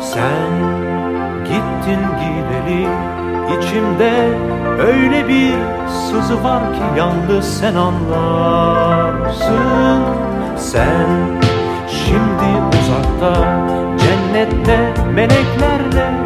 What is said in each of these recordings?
Sen gittin gideli içimde öyle bir sızı var ki yalnız sen anlarsın. Sen şimdi uzakta cennette meleklerle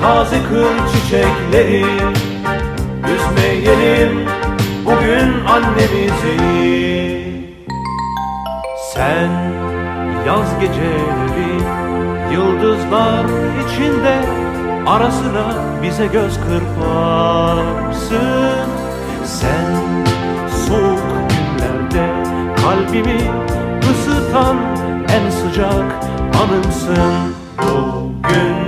taze kır çiçekleri Üzmeyelim bugün annemizi. Sen yaz geceleri yıldızlar içinde Ara sıra bize göz kırparsın. Sen soğuk günlerde kalbimi ısıtan en sıcak anımsın. Bugün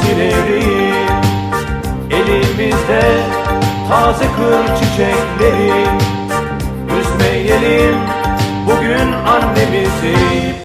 Elimizde taze kır çiçekleri. Üzmeyelim bugün annemizi